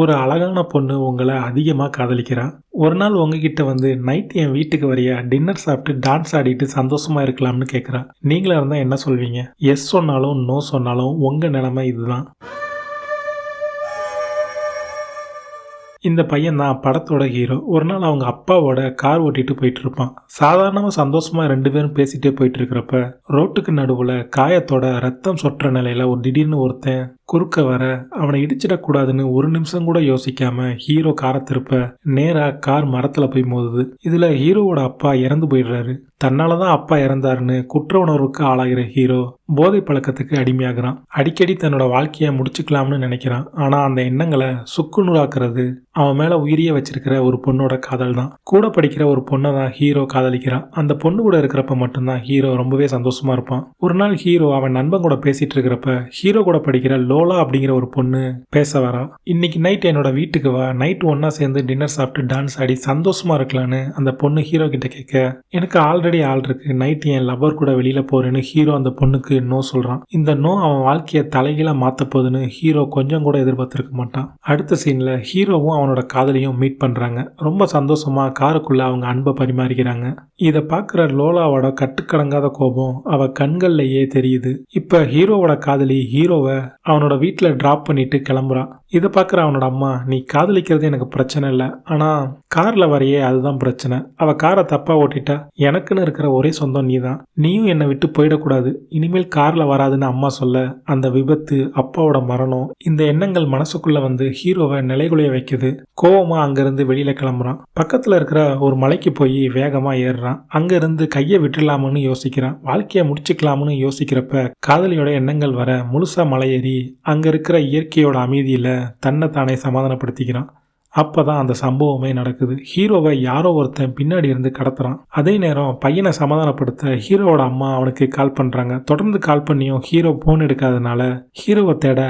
ஒரு அழகான பொண்ணு உங்களை அதிகமாக காதலிக்கிறான் ஒரு நாள் உங்ககிட்ட வந்து நைட் என் வீட்டுக்கு வரையா? டின்னர் சாப்பிட்டு டான்ஸ் ஆடிட்டு சந்தோஷமா இருக்கலாம்னு கேட்குறான் நீங்களா இருந்தால் என்ன சொல்வீங்க? எஸ் சொன்னாலும் நோ சொன்னாலும் உங்கள் நிலைமை இதுதான். இந்த பையன் தான் படத்தோட ஹீரோ ஒரு நாள் அவங்க அப்பாவோட கார் ஓட்டிட்டு போயிட்டு இருப்பான் சாதாரணமாக சந்தோஷமாக ரெண்டு பேரும் பேசிட்டே போயிட்டு இருக்கிறப்ப ரோட்டுக்கு நடுவில் காயத்தோட ரத்தம் சொட்டுற நிலையில ஒரு திடீர்னு ஒருத்தன் குறுக்க வர அவனை இடிச்சிடக்கூடாதுன்னு ஒரு நிமிஷம் கூட யோசிக்காம ஹீரோ காரை திருப்ப நேராக கார் மரத்தில் போய் மோதுது. இதில் ஹீரோவோட அப்பா இறந்து போயிடுறாரு. தன்னாலதான் அப்பா இறந்தாருன்னு குற்ற உணர்வுக்கு ஆளாகிற ஹீரோ போதை பழக்கத்துக்கு அடிமையாகிறான். அடிக்கடி தன்னோட வாழ்க்கையை முடிச்சுக்கலாம்னு நினைக்கிறான். ஆனா அந்த எண்ணங்களை சுக்கு நூறாக்குறது அவன் மேல உயிரிய வச்சிருக்கிற ஒரு பொண்ணோட காதல் தான் கூட படிக்கிற ஒரு பொண்ணை தான் ஹீரோ காதலிக்கிறான். அந்த பொண்ணு கூட இருக்கிறப்ப மட்டும்தான் ஹீரோ ரொம்பவே சந்தோஷமா இருப்பான். ஒரு நாள் ஹீரோ அவன் நண்பன் கூட பேசிட்டு இருக்கிறப்ப ஹீரோ கூட படிக்கிற லோலா அப்படிங்கிற ஒரு பொண்ணு பேச வரா. இன்னைக்கு நைட் என்னோட வீட்டுக்கு வா. நைட் ஒன்னா சேர்ந்து டின்னர் சாப்பிட்டு டான்ஸ் ஆடி சந்தோஷமா இருக்கலான்னு அந்த பொண்ணு ஹீரோ கிட்ட கேட்க எனக்கு ஆல்ரெடி ஆள் இருக்கு. நைட் என் லவர் கூட வெளியில போறேன்னு ஹீரோ அந்த பொண்ணுக்கு நோ சொல்றான். இந்த நோ அவன் வாழ்க்கையை தலைகீழ மாத்த போகுதுன்னு ஹீரோ கொஞ்சம் கூட எதிர்பார்த்திருக்க மாட்டான். அடுத்த சீன்ல ஹீரோவும் அவனோட காதலியும் மீட் பண்றாங்க. ரொம்ப சந்தோஷமா காருக்குள்ள அவங்க அன்பை பரிமாறிக்கிறாங்க. இதை பார்க்குற லோலாவோட கட்டுக்கடங்காத கோபம் அவ கண்கள்லயே தெரியுது. இப்ப ஹீரோவோட காதலி ஹீரோவை அவனோட வீட்டில் டிராப் பண்ணிட்டு கிளம்புறான் இதை பார்க்குற அவனோட அம்மா நீ காதலிக்கிறது எனக்கு பிரச்சனை இல்லை. ஆனால் காரில் வரையே அதுதான் பிரச்சனை. அவள் காரை தப்பாக ஓட்டிட்டா எனக்கு எனக்குன்னு இருக்கிற ஒரே சொந்தம் நீ தான் நீயும் என்னை விட்டு போயிடக்கூடாது. இனிமேல் காரில் வராதுன்னு அம்மா சொல்ல அந்த விபத்து அப்பாவோட மரணம் இந்த எண்ணங்கள் மனசுக்குள்ள வந்து ஹீரோவை நிலைகுலைய வைக்குது. கோவமாக அங்கேருந்து வெளியில் கிளம்புறான். பக்கத்தில் இருக்கிற ஒரு மலைக்கு போய் வேகமாக ஏறுறான். அங்கேருந்து கையை விட்டுடலாமுன்னு யோசிக்கிறான். வாழ்க்கையை முடிச்சுக்கலாம்னு யோசிக்கிறப்ப காதலியோட எண்ணங்கள் வர முழுசாக மலையேறி அங்கே இருக்கிற இயற்கையோட அமைதியில் தன்னை தானே சமாதானப்படுத்திக்கிறான். அப்போ தான் அந்த சம்பவமே நடக்குது. ஹீரோவை யாரோ ஒருத்தன் பின்னாடி இருந்து கடத்துறான். அதே நேரம் பையனை சமாதானப்படுத்த ஹீரோவோட அம்மா அவனுக்கு கால் பண்ணுறாங்க தொடர்ந்து கால் பண்ணியும் ஹீரோ ஃபோன் எடுக்காதனால ஹீரோவை தேட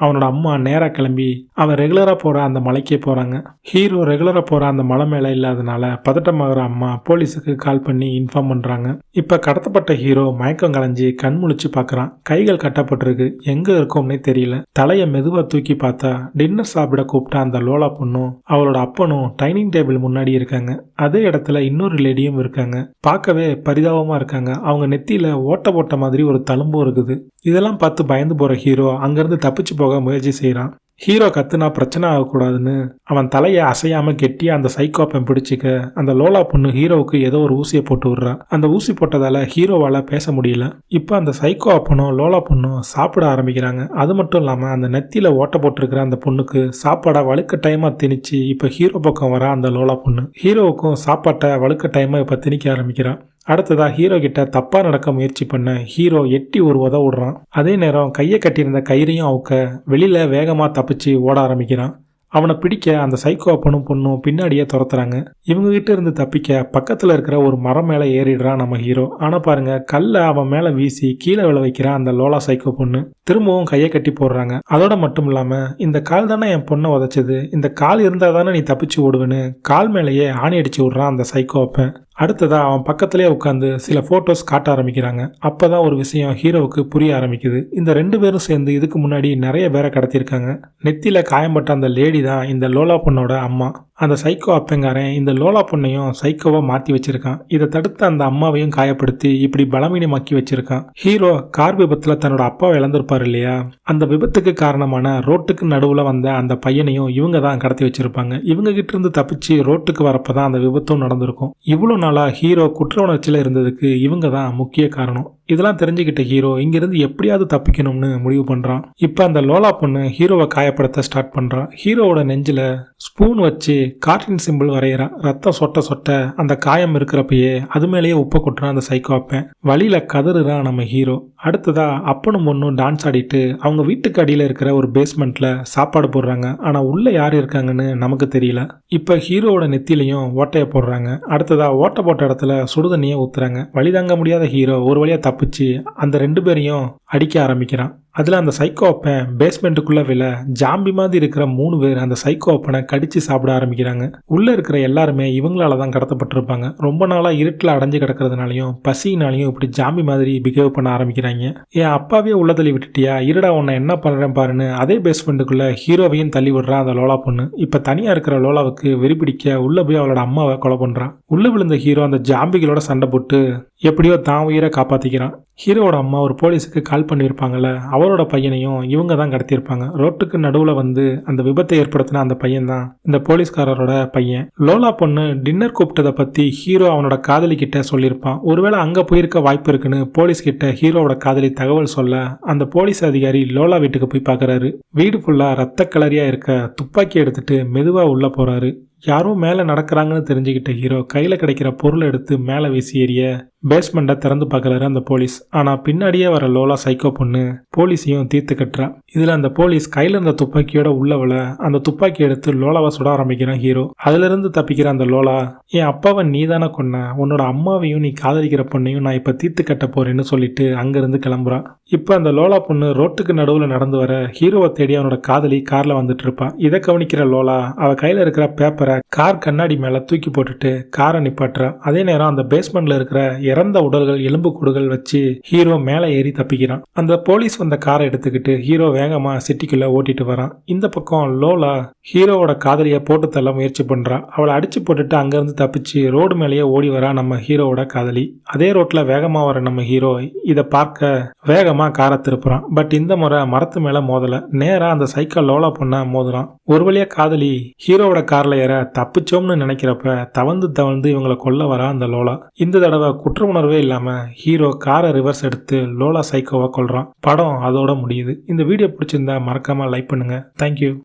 அவனோட அம்மா நேராக கிளம்பி அவன் ரெகுலராக போகிற அந்த மலைக்கே போகிறாங்க ஹீரோ ரெகுலராக போகிற அந்த மலை மேலே இல்லாதனால பதட்டமாகிற அம்மா போலீஸுக்கு கால் பண்ணி இன்ஃபார்ம் பண்ணுறாங்க இப்போ கடத்தப்பட்ட ஹீரோ மயக்கம் கலைஞ்சி கண் முழிச்சு பார்க்குறான் கைகள் கட்டப்பட்டிருக்கு. எங்கே இருக்கோம்னே தெரியல. தலையை மெதுவாக தூக்கி பார்த்தா டின்னர் சாப்பிட கூப்பிட்ட அந்த லோலா பொண்ணும் அவளோட அப்பனும் டைனிங் டேபிள் முன்னாடி இருக்காங்க. அதே இடத்துல இன்னொரு லேடியும் இருக்காங்க. பார்க்கவே பரிதாபமாக இருக்காங்க. அவங்க நெத்தியில் ஓட்ட போட்ட மாதிரி ஒரு தழும்பும் இருக்குது. இதெல்லாம் பார்த்து பயந்து போகிற ஹீரோ அங்கேருந்து தப்பிச்சு போக முயற்சி செய்கிறான் ஹீரோ கத்துனா பிரச்சனை ஆகக்கூடாதுன்னு அவன் தலையை அசையாம கெட்டி அந்த சைக்கோப்பன் பிடிச்சிக்க அந்த லோலா பொண்ணு ஹீரோவுக்கு ஏதோ ஒரு ஊசியை போட்டு விடுறா. அந்த ஊசி போட்டதால ஹீரோவால பேச முடியல. இப்போ அந்த சைக்கோ அப்பனும் லோலா பொண்ணும் சாப்பிட ஆரம்பிக்கிறாங்க. அது மட்டும் இல்லாம அந்த நெத்தியில ஓட்ட போட்டிருக்கிற அந்த பொண்ணுக்கு சாப்பாடை வழுக்க டைமா திணிச்சு இப்போ ஹீரோ பக்கம் வர அந்த லோலா பொண்ணு. ஹீரோவுக்கும் சாப்பாட்டை வழுக்க டைமா இப்போ திணிக்க ஆரம்பிக்கிறான் அடுத்ததாக ஹீரோ கிட்ட தப்பாக நடக்க முயற்சி பண்ண ஹீரோ எட்டி ஒரு உத விடுறான். அதே நேரம் கையை கட்டியிருந்த கயிறையும் அவுக்க வெளியில வேகமாக தப்பிச்சு ஓட ஆரம்பிக்கிறான். அவனை பிடிக்க அந்த சைக்கோ அப்பனும் பொண்ணும் பின்னாடியே துரத்துறாங்க. இவங்ககிட்ட இருந்து தப்பிக்க பக்கத்தில் இருக்கிற ஒரு மரம் மேலே ஏறிடுறான் நம்ம ஹீரோ ஆனால் பாருங்க கல்லை அவன் மேலே வீசி கீழே விழ வைக்கிறான் அந்த லோலா சைக்கோ பொண்ணு திரும்பவும் கையை கட்டி போடுறாங்க. அதோட மட்டும் இல்லாமல் இந்த கால் தானே என் பொண்ணை உதைச்சது? இந்த கால் இருந்தால் தானே நீ தப்பிச்சு ஓடுவேன்னு கால் மேலேயே ஆணி அடிச்சு விடுறான் அந்த சைக்கோ அப்பன். அடுத்ததாக அவன் பக்கத்திலே உட்காந்து சில ஃபோட்டோஸ் காட்ட ஆரம்பிக்கிறாங்க. அப்போ தான் ஒரு விஷயம் ஹீரோவுக்கு புரிய ஆரம்பிக்குது. இந்த ரெண்டு பேரும் சேர்ந்து இதுக்கு முன்னாடி நிறைய பேரை கடத்தியிருக்காங்க. நெத்தியில் காயம்பட்ட அந்த லேடி தான் இந்த லோலா பொண்ணோட அம்மா. அந்த சைக்கோ அப்பங்காரன் இந்த லோலா பொண்ணையும் சைக்கோவாக மாற்றி வச்சிருக்கான். இதை தடுத்து அந்த அம்மாவையும் காயப்படுத்தி இப்படி பலவீனமாக்கி வச்சிருக்கான். ஹீரோ கார் விபத்தில் தன்னோட அப்பாவை இழந்திருப்பார் இல்லையா? அந்த விபத்துக்கு காரணமான ரோட்டுக்கு நடுவில் வந்த அந்த பையனையும் இவங்க தான் கடத்தி வச்சிருப்பாங்க. இவங்க கிட்ட இருந்து தப்பிச்சு ரோட்டுக்கு வரப்போ தான் அந்த விபத்தும் நடந்திருக்கும். இவ்வளோ நாளாக ஹீரோ குற்ற உணர்ச்சியில் இருந்ததுக்கு இவங்க தான் முக்கிய காரணம். இதெல்லாம் தெரிஞ்சுக்கிட்ட ஹீரோ இங்கிருந்து எப்படியாவது தப்பிக்கணும்னு முடிவு பண்ணுறான் இப்போ அந்த லோலா பொண்ணு ஹீரோவை காயப்படுத்த ஸ்டார்ட் பண்ணுறான் ஹீரோவோட நெஞ்சில் ஸ்பூன் வச்சு கார்டின் சிம்பிள் வரைகிறான் ரத்தம் சொட்ட சொட்ட அந்த காயம் இருக்கிறப்பயே அது மேலேயே உப்பை கொட்டுறான் அந்த சைக்கோ அப்பன். வழியில் கதறுறான் நம்ம ஹீரோ. அடுத்ததா அப்பனும் பொண்ணும் டான்ஸ் ஆடிட்டு அவங்க வீட்டுக்கு அடியில் இருக்கிற ஒரு பேஸ்மெண்ட்டில் சாப்பாடு போடுறாங்க. ஆனால் உள்ளே யார் இருக்காங்கன்னு நமக்கு தெரியல. இப்போ ஹீரோவோட நெத்திலையும் ஓட்டையை போடுறாங்க. அடுத்ததா ஓட்டை போட்ட இடத்துல சுடுதண்ணியை ஊத்துறாங்க. வழி தாங்க முடியாத ஹீரோ ஒரு வழியாக தப்பிச்சு அந்த ரெண்டு பேரையும் அடிக்க ஆரம்பிக்கிறான். அதில் அந்த சைக்கோ அப்பன் பேஸ்மெண்ட்டுக்குள்ளே விழ ஜாம்பி மாதிரி இருக்கிற மூணு பேர் அந்த சைக்கோ அப்பனை சாப்பிட ஆரம்பிக்கிறாங்க. உள்ளே இருக்கிற எல்லாருமே இவங்களால தான் கடத்தப்பட்டிருப்பாங்க. ரொம்ப நாளாக இருட்டில் அடைஞ்சு கிடக்கிறதுனாலையும் பசினாலையும் இப்படி ஜாம்பி மாதிரி பிஹேவ் பண்ண ஆரம்பிக்கிறாங்க. என் அப்பாவே உள்ள தள்ளி விட்டுட்டியா? இருடா உன்னை என்ன பண்ணுறேன் பாருன்னு அதே பேஸ்மெண்ட்டுக்குள்ளே ஹீரோவையும் தள்ளி விடுறான் அந்த லோலா பொண்ணு. இப்போ தனியாக இருக்கிற லோலாவுக்கு வெறி பிடிக்க உள்ளே போய் அவளோட அம்மாவை கொலை பண்ணுறான் உள்ளே விழுந்த ஹீரோ அந்த ஜாம்பிகளோட சண்டை போட்டு எப்படியோ தான் உயிரை காப்பாற்றிக்கிறான் ஹீரோட அம்மா ஒரு போலீஸுக்கு கால் பண்ணியிருப்பாங்கல்ல அவரோட பையனையும் இவங்க தான் கடத்தியிருப்பாங்க. ரோட்டுக்கு நடுவில் வந்து அந்த விபத்தை ஏற்படுத்தின அந்த பையன் தான் இந்த போலீஸ்காரரோட பையன். லோலா பொண்ணு டின்னர் கூப்பிட்டதை பற்றி ஹீரோ அவனோட காதலி கிட்ட சொல்லியிருப்பான். ஒருவேளை அங்கே போயிருக்க வாய்ப்பு இருக்குன்னு போலீஸ் கிட்ட ஹீரோவோட காதலி தகவல் சொல்ல அந்த போலீஸ் அதிகாரி லோலா வீட்டுக்கு போய் பார்க்குறாரு. வீடு ஃபுல்லாக ரத்த கலரியாக இருக்க துப்பாக்கி எடுத்துட்டு மெதுவாக உள்ளே போகிறாரு யாரோ மேலே நடக்கிறாங்கன்னு தெரிஞ்சுக்கிட்ட ஹீரோ கையில் கிடைக்கிற பொருளை எடுத்து மேலே வீசி எறிய பேஸ்மெண்ட்டை திறந்து பார்க்குறாரு அந்த போலீஸ். ஆனால் பின்னாடியே வர லோலா சைக்கோ பொண்ணு போலீஸையும் தீர்த்து கட்டுறா. இதில் அந்த போலீஸ் கையில் இருந்த துப்பாக்கியோட உள்ளவள அந்த துப்பாக்கி எடுத்து லோலாவை சுட ஆரம்பிக்கிறான் ஹீரோ. அதுலேருந்து தப்பிக்கிற அந்த லோலா என் அப்பாவை நீ தானே கொன்ன உன்னோட அம்மாவையும் நீ காதலிக்கிற பொண்ணையும் நான் இப்போ தீர்த்து கட்ட போறேன்னு சொல்லிட்டு அங்கேருந்து கிளம்புறான் இப்போ அந்த லோலா பொண்ணு ரோட்டுக்கு நடுவில் நடந்து வர ஹீரோவை தேடி அவனோட காதலி காரில் வந்துட்டு இருப்பான் இதை கவனிக்கிற லோலா அவள் கையில் இருக்கிற பேப்பரை கார் கண்ணாடி மேலே தூக்கி போட்டுட்டு காரை நிப்பாட்டுறா. அதே நேரம் அந்த பேஸ்மெண்ட்ல இருக்கிற இறந்த உடல்கள் எலும்பு கூடுகள் வச்சு ஹீரோ மேலே ஏறி தப்பிக்கிறான். அந்த போலீஸ் வந்த காரை எடுத்துக்கிட்டு ஹீரோ வேகமாக சிட்டிக்குள்ளே ஓட்டிட்டு வரான். இந்த பக்கம் லோலா ஹீரோவோட காதலியை போட்டு தள்ள முயற்சி பண்ணுறான் அவளை அடிச்சு போட்டுட்டு அங்கேருந்து தப்பிச்சு ரோடு மேலேயே ஓடி வரா நம்ம ஹீரோவோட காதலி. அதே ரோட்டில் வேகமாக வர நம்ம ஹீரோ இதை பார்க்க வேகம் வேகமாக காரை திருப்புறான். பட் இந்த முறை மரத்து மேலே மோதலை. நேராக அந்த சைக்கிள் லோலா பொண்ணை மோதுறான். ஒரு வழியாக காதலி ஹீரோவோட காரில் ஏற தப்பிச்சோம்னு நினைக்கிறப்ப தவந்து தவழ்ந்து இவங்களை கொல்ல வரா அந்த லோலா. இந்த தடவை குற்ற உணர்வே இல்லாமல் ஹீரோ காரை ரிவர்ஸ் எடுத்து லோலா சைக்கோவை கொள்கிறான் படம் அதோட முடியுது. இந்த வீடியோ பிடிச்சிருந்தா மறக்காமல் லைக் பண்ணுங்கள் தேங்க்யூ